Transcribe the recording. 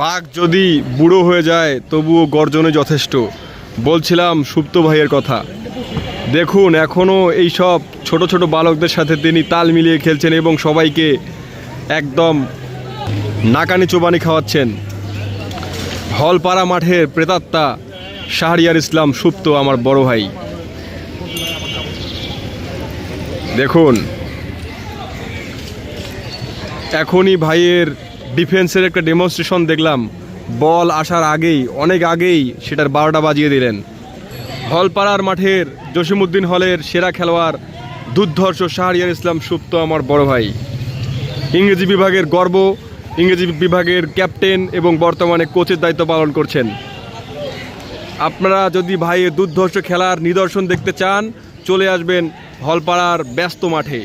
বাঘ যদি বুড়ো হয়ে যায়, তবুও গর্জনে যথেষ্ট। বলছিলাম সুপ্ত ভাইয়ের কথা। দেখুন এখনও এই সব ছোট ছোট বালকদের সাথে তিনি তাল মিলিয়ে খেলছেন এবং সবাইকে একদম নাকানি চোবানি খাওয়াচ্ছেন। হলপাড়া মাঠের প্রেতাত্মা শাহরিয়ার ইসলাম সুপ্ত, আমার বড় ভাই। দেখুন, এখনই ভাইয়ের ডিফেন্সের একটা ডেমনস্ট্রেশন দেখলাম। বল আসার আগেই, অনেক আগেই সেটার বারোটা বাজিয়ে দিলেন। হলপাড়ার মাঠের জসিমুদ্দিন হলের সেরা খেলোয়াড় দুর্ধর্ষ শাহরিয়ার ইসলাম সুপ্ত, আমার বড় ভাই। ইংরেজি বিভাগের গর্ব, ইংরেজি বিভাগের ক্যাপ্টেন এবং বর্তমানে কোচের দায়িত্ব পালন করছেন। আপনারা যদি ভাইয়ের দুর্ধর্ষ খেলার নিদর্শন দেখতে চান, চলে আসবেন হলপাড়ার ব্যস্ত মাঠে।